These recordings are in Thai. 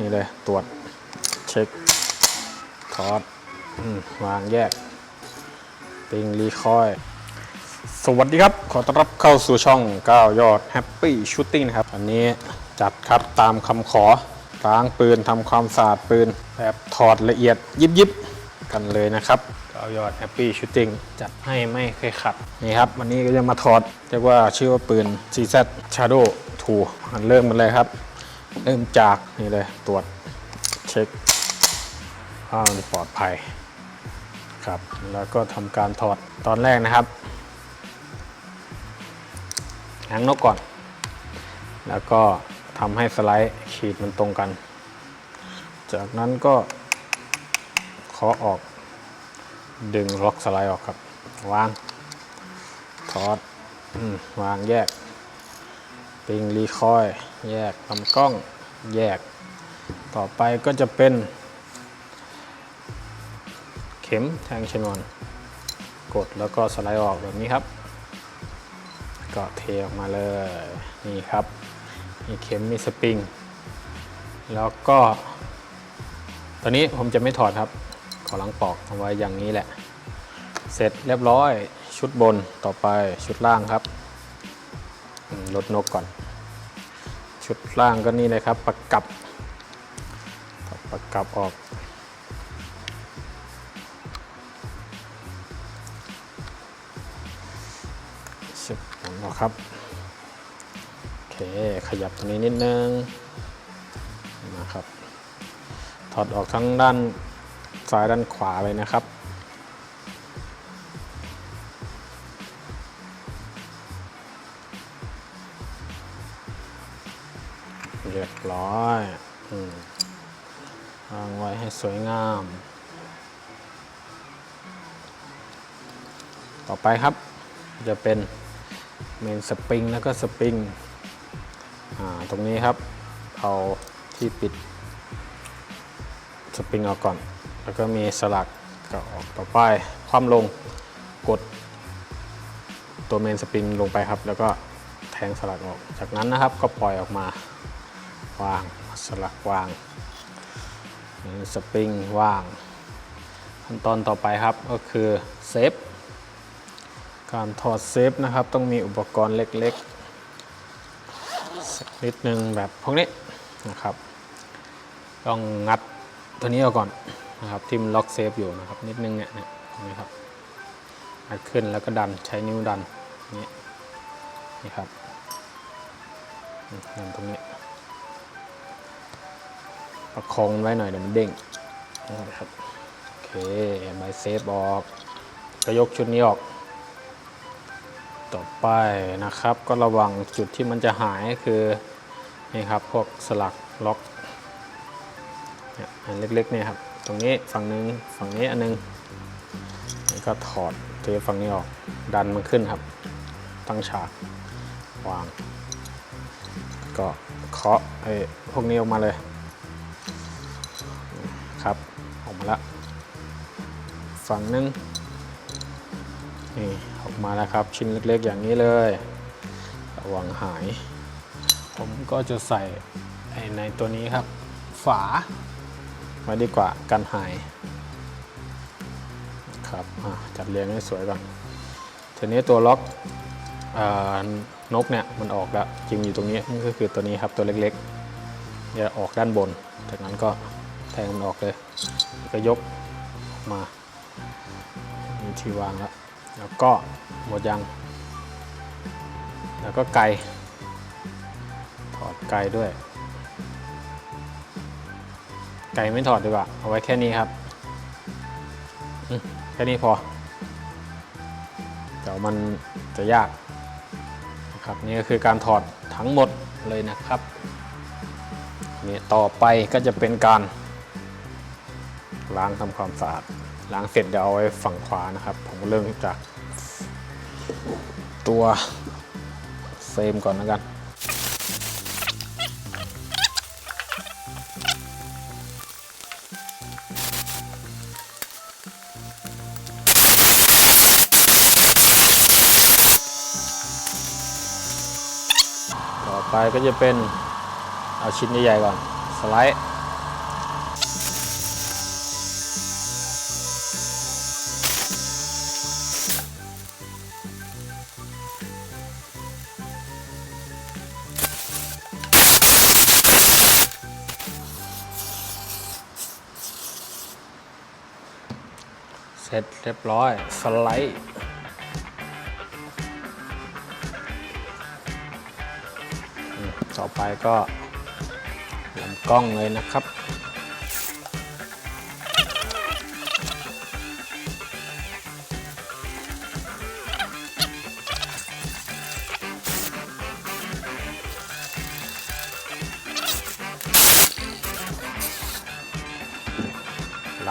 นี่เลยตรวจเช็คถอดวางแยกปิงรีคอย สวัสดีครับ ขอต้อนรับเข้าสู่ช่อง 9 ยอด Happy Shooting นะครับ อันนี้จัดครับตามคำขอล้างปืนทำความสะอาดปืน แบบถอดละเอียดยิบยิบๆกันเลยนะครับ 9 ยอด Happy Shooting จัดให้ไม่เคยขัด นี่ครับ วันนี้ก็จะมาถอดเรียกว่าชื่อว่าปืน CZ Shadow 2มันเริ่มกันเลยครับ เริ่มจากนี่เลยตรวจเช็คว่ามันปลอดภัยครับแล้วก็ทำการถอดตอนแรกนะครับหางนกก่อน แล้วก็ทำให้สไลด์ขีดมันตรงกัน จากนั้นก็เคาะออกดึงล็อกสไลด์ออกครับ วาง ถอดอวางแยก ปิงรีคอย แยกลำกล้องแยก ต่อไปก็จะเป็น เข็มแทงชนวน กดแล้วก็สไลด์ออกแบบนี้ครับ ก็เทออกมาเลยนี่ครับ มีเข็มมีสปริง แล้วก็ ตอนนี้ผมจะไม่ถอดครับขอลังปอกเอาไว้อย่างนี้แหละ เสร็จเรียบร้อยชุดบนต่อไปชุดล่างครับลดนกก่อน ชุดล่างก็นี่เลยครับประกับประกับออกสิบหมุนออกครับโอเคขยับตรงนี้นิดนึงนะครับถอดออกทั้งด้านซ้ายด้านขวาเลยนะครับ เรียบร้อยอมวางไว้ให้สวยงาม ต่อไปครับ จะเป็นเมนสปริงแล้วก็สปริงอ่าตรงนี้ครับ เอาที่ปิดสปริงออกก่อน แล้วก็มีสลักก็ออกต่อไปคว่ำลงกด ตัวเมนสปริงลงไปครับ แล้วก็แทงสลักออก จากนั้นนะครับก็ปล่อยออกมา วาง สลักวาง สปริงวาง ขั้นตอนต่อไปครับก็คือเซฟ การถอดเซฟนะครับ ต้องมีอุปกรณ์เล็กๆสักนิดนึงแบบพวกนี้นะครับ ต้องงัดตัวนี้ออกก่อนนะครับที่มันล็อกเซฟอยู่นะครับ นิดนึงเนี่ยนี่ครับงัดขึ้นแล้วก็ดันใช้นิ้วดันนี่นี่ครับดันตรงนี้ ประคองไว้หน่อยเดี๋ยวมันเด้งนะครับโอเคใบเซฟออกก็ยกชุดนี้ออก ต่อไปนะครับ ก็ระวังจุดที่มันจะหายคือนี่ครับพวกสลักล็อกเนี่ยอันเล็กๆเนี่ยครับ ตรงนี้ฝั่งนึงฝั่งนี้อันนึงแล้วก็ถอดเทฝั่งนี้ออกดันมันขึ้นครับ ตั้งฉากวาง ก็เคาะไอ้พวกนี้ออกมาเลย มาแล้วฝั่งนึงนี่ออกมาแล้วครับชิ้นเล็กๆอย่างนี้เลยระวังหาย ผมก็จะใส่ในตัวนี้ครับ ฝาไว้ดีกว่ากันหายครับจัดเรียงให้สวยก่อนทีนี้ตัวล็อกอนกเนี่ยมันออกแล้วจริงอยู่ตรงนี้นี่ก็คือตัวนี้ครับตัวเล็กๆจะออกด้านบน จากนั้นก็ งมันออกเลยก็ยกออกมามีที่วางแล้วแล้วก็หมดยัง แล้วก็ไกถอดไกด้วย ไกไม่ถอดดีกว่า เอาไว้แค่นี้ครับแค่นี้พอเดี๋ยวมันจะยากนะครับนี่ก็คือการถอดทั้งหมดเลยนะครับนี่ต่อไปก็จะเป็นการ ล้างทำความสะอาดล้างเสร็จเดี๋ยวเอาไว้ฝั่งขวานะครับ ผมเริ่มจากตัวเฟรมก่อนแล้วกันต่อไปก็จะเป็นเอาชิ้นใหญ่ๆก่อน สไลด์ เสร็จเรียบร้อย สไลด์ต่อไปก็ลำกล้องเลยนะครับ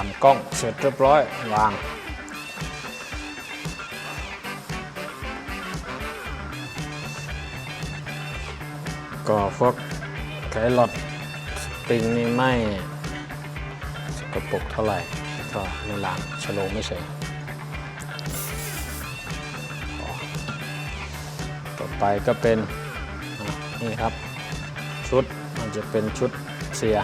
ลำกล้องเสร็จเรียบร้อยวาง ก็พวกไกลอดสปริงนี่ไม่สกปรกเท่าไหร่ก็ไม่ล้างชโลไม่เฉยต่อไปก็เป็นนี่ครับชุดมันจะเป็นชุดเสีย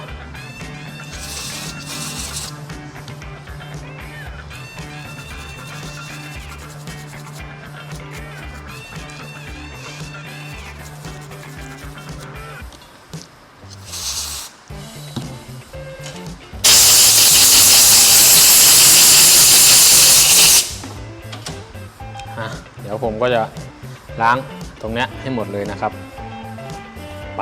ผมก็จะล้างตรงนี้ให้หมดเลยนะครับ ไป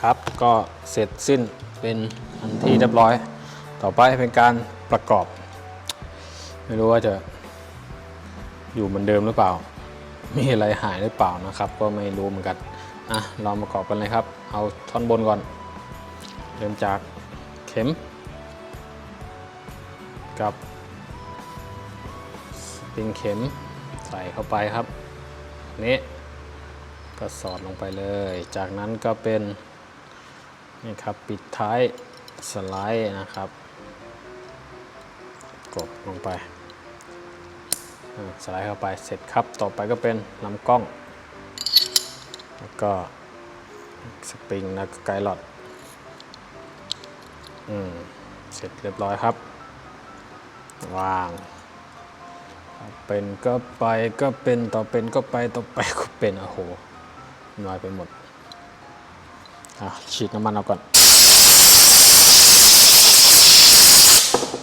ครับ ก็เสร็จสิ้นเป็นอันที่เรียบร้อย ต่อไปเป็นการประกอบ ไม่รู้ว่าจะอยู่เหมือนเดิมหรือเปล่า มีอะไรหายหรือเปล่านะครับ ก็ไม่รู้เหมือนกันอะเราประกอบกันเลยครับ เอาท่อนบนก่อน เริ่มจากเข็ม กับสปริงเข็มใส่เข้าไปครับนี้ก็สอดลงไปเลย จากนั้นก็เป็น นี่ครับปิดท้ายสไลด์นะครับ กดลงไปสไลด์เข้าไปเสร็จครับ ต่อไปก็เป็นลำกล้อง แล้วก็สปริงแล้วก็ไกด์ลอดอืมเสร็จเรียบร้อยครับ วางเป็นก็ไปก็เป็นต่อเป็นก็ไปต่อไปก็เป็นโอ้โหน้อยไปหมด อะฉีดน้ำมันเอาก่อน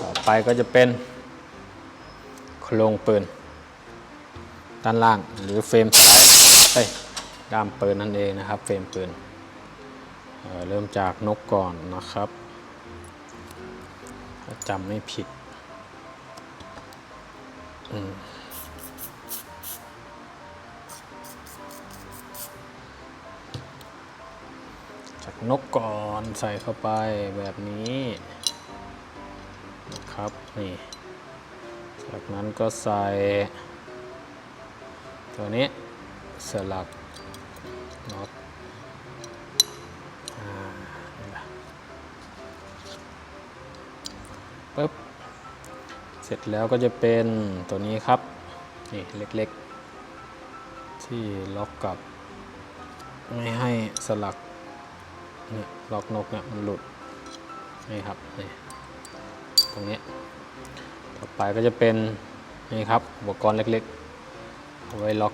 ต่อไปก็จะเป็นโครงปืน ด้านล่างหรือเฟรมซ้ายเอ้ยด้ามปืนนั่นเองนะครับ เฟรมปืนเเริ่มจากนกก่อนนะครับถ้าจำไม่ผิดจา นกก่อนใส่เข้าไปแบบนี้นะครับนี่จากนั้นก็ใส่ ตัวนี้สลักน็อตปึ๊บเสร็จแล้วก็จะเป็นตัวนี้ครับ นี่เล็กๆ ที่ล็อกกับ ไม่ให้สลัก นี่ยล็อกนกเนี่ยมันหลุดนี่ครับนี่ตรงนี้ต่อไปก็จะเป็นนี่ครับอุปกรณ์เล็กๆเอาไว้ล็อก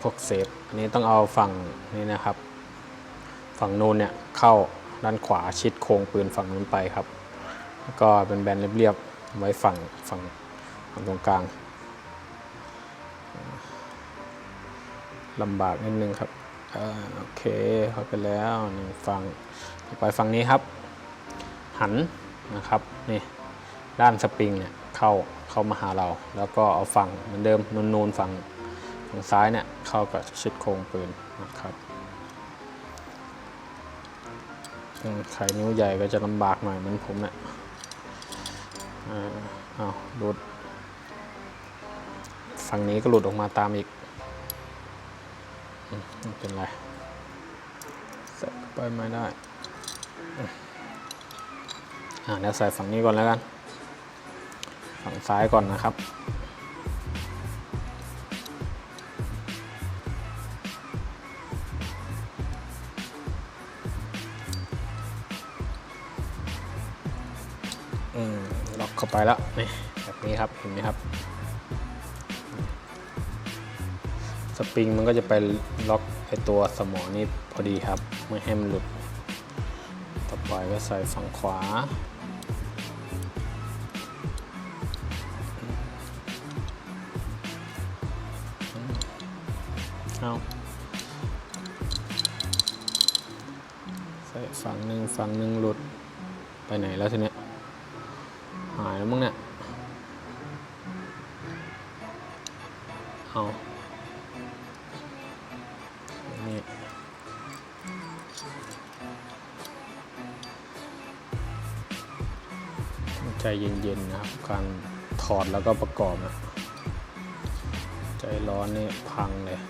พวกเซฟอันนี้ต้องเอาฝั่งนี้นะครับ ฝั่งนู้นเนี่ยเข้าด้านขวาชิดโครงปืนฝั่งนู้นไปครับ แล้วก็เป็นแบนเรียบๆไว้ฝั่งฝั่งฝั่งตรงกลางลำบากนิดนึงครับ โอเคเข้าไปแล้วนึ่ฝั่งต่อไปฝั่งนี้ครับ หันนะครับนี่ด้านสปริงเนี่ยเข้าเข้ามาหาเรา แล้วก็เอาฝั่งเหมือนเดิมนูนๆฝั่งฝั่งซ้ายเนี่ยเข้ากับชิดโครงปืนนะครับอืมใครนิ้วใหญ่ก็จะลำบากหน่อยเหมือนผมเนี่ยอ่าเอาหลุด ฝั่งนี้ก็หลุดออกมาตามอีก ไม่เป็นไรใส่ไปไม่ได้ อ่าเดี๋ยวใส่ฝั่งนี้ก่อนแล้วกัน ฝั่งซ้ายก่อนนะครับอืมล็อกเข้าไปแล้วนี่แบบนี้ครับเห็นไหมครับ สปริงมันก็จะไปล็อกไอตัวสมอนี้พอดีครับ ไม่ให้มันหลุด ต่อไปก็ใส่ฝั่งขวา เอาใส่ฝั่งหนึ่งฝั่งหนึ่งหลุด ไปไหนแล้วทีเนี้ย ใจเย็นๆนะครับ การถอดแล้วก็ประกอบนะ ใจร้อนนี่พังเลย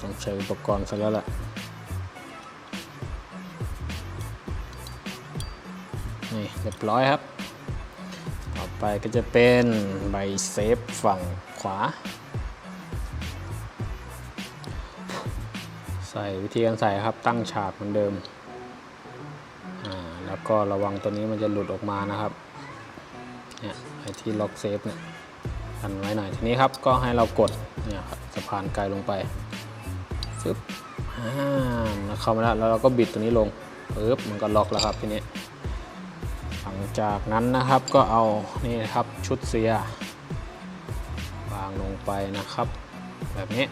ต้องใช้อุปกรณ์ซะแล้วล่ะ นี่เรียบร้อยครับ ต่อไปก็จะเป็นใบเซฟฝั่งขวา ใส่วิธีการใส่ครับตั้งฉากเหมือนเดิม แล้วก็ระวังตัวนี้มันจะหลุดออกมานะครับเนี่ยไอที่ล็อกเซฟเนี่ยอันไว้หน่อยทีนี้ครับก็ให้เรากดเนี่ยครับสะพานไกลลงไป ฟึบอ่าเข้ามาแล้วแล้วเราก็บิดตัวนี้ลงปึ๊บมันก็ล็อกแล้วครับทีนี้หลังจากนั้นนะครับก็เอานี่ครับชุดเสียวางลงไปนะครับ แบบนี้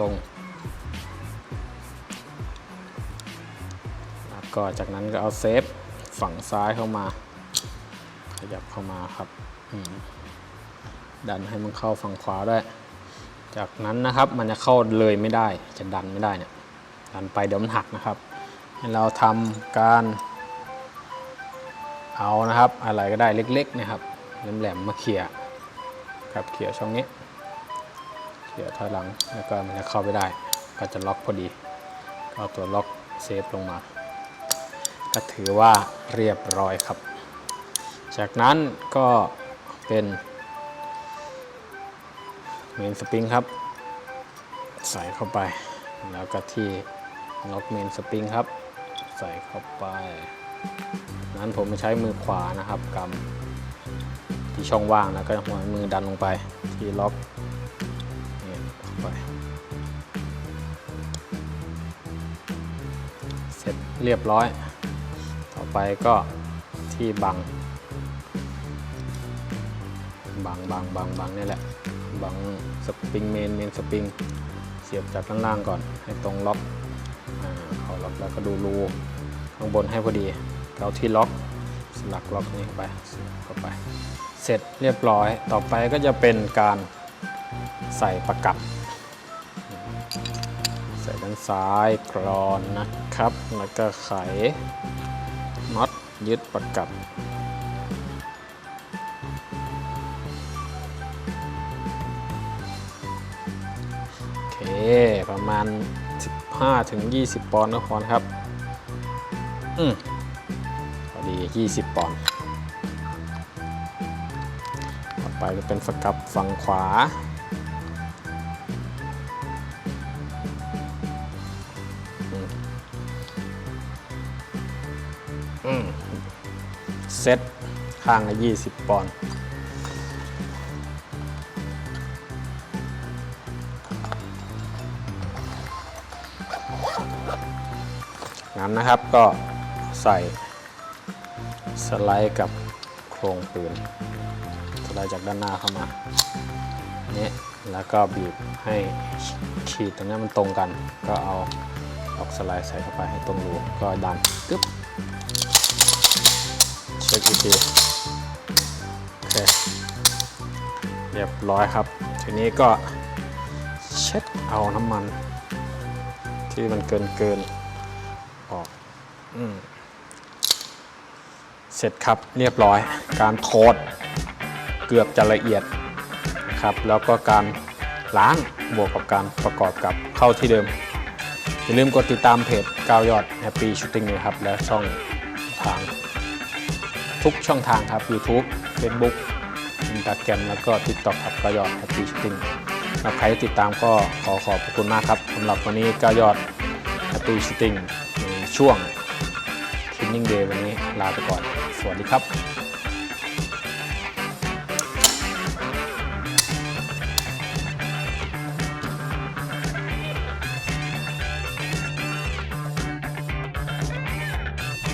ตรงๆแล้วก็จากนั้นก็เอาเซฟฝั่งซ้ายเข้ามา ขยับเข้ามาครับดันให้มันเข้าฝั่งขวาได้วย จากนั้นนะครับมันจะเข้าเลยไม่ได้จะดันไม่ได้เนี่ยดันไปเดี๋ยวมันหักนะครับให้เราทำการเอานะครับ อะไรก็ได้เล็กๆนะครับแหลมๆมาเขี่ยครับเขี่ยช่องนี้เขี่ยถอยหลังแล้วก็มันจะเข้าไปได้ ก็จะล็อกพอดีเอาตัวล็อกเซฟลงมา ก็ถือว่าเรียบร้อยครับ จากนั้นก็เป็น เมนสปริงครับ ใส่เข้าไป แล้วก็ที่ล็อกเมนสปริงครับ ใส่เข้าไป นั้นผมใช้มือขวานะครับกำที่ช่องว่างแล้วก็หัวมือดันลงไปที่ล็อกนี่เข้าไป เสร็จเรียบร้อย ต่อไปก็ที่บัง บังบังบังบังนี่แหละ บังสปริงเมนเมนสปริงเสียบจากด้านล่างก่อน ให้ตรงล็อกอ่าเขาล็อกแล้วก็ดูรูข้างบนให้พอดีเอาที่ล็อกสลักล็อกนี้เข้าไปเข้าไป เสร็จเรียบร้อยต่อไปก็จะเป็นการใส่ประกับ ใส่ด้านซ้ายกรอนนะครับ แล้วก็ไขน็อตยึดประกับ เคประมาณ 15-20 ปอนด์นะพรครับ อืมพอดี 20 ปอนด์ต่อไปจะเป็นฝักกับฝั่งขวาอืมอืมเซตข้างละ20 ปอนด์ นั้นนะครับก็ใส่สไลด์กับโครงปืนสไลด์จากด้านหน้าเข้ามานี่แล้วก็บีบให้ขีดตรงนี้มันตรงกัน ก็เอาออกสไลด์ใส่เข้าไปให้ตรงรูก็ดันกึ๊บเช็คอีกทีโอเคเรียบร้อยครับ ทีนี้ก็เช็ดเอาน้ำมันที่มันเกินเกิน ออกอเสร็จครับเรียบร้อย การโทดเกือบจะละเอียดนะครับ แล้วก็การล้างบวกกับการประกอบกับเข้าที่เดิม อย่าลืมกดติดตามเพจก้าวยอด Happy Shooting ด้วยครับ และช่องทาง ทุกช่องทางครับ YouTube Facebook Instagram แล้วก็ TikTok ครับก้าวยอด Happy Shooting แล้วใครติดตามก็ขอขอบคุณมากครับสำหรับวันนี้ก้าวยอด Happy Shooting ช่วง Training Day วันนี้ลาไปก่อน สวัสดีครับ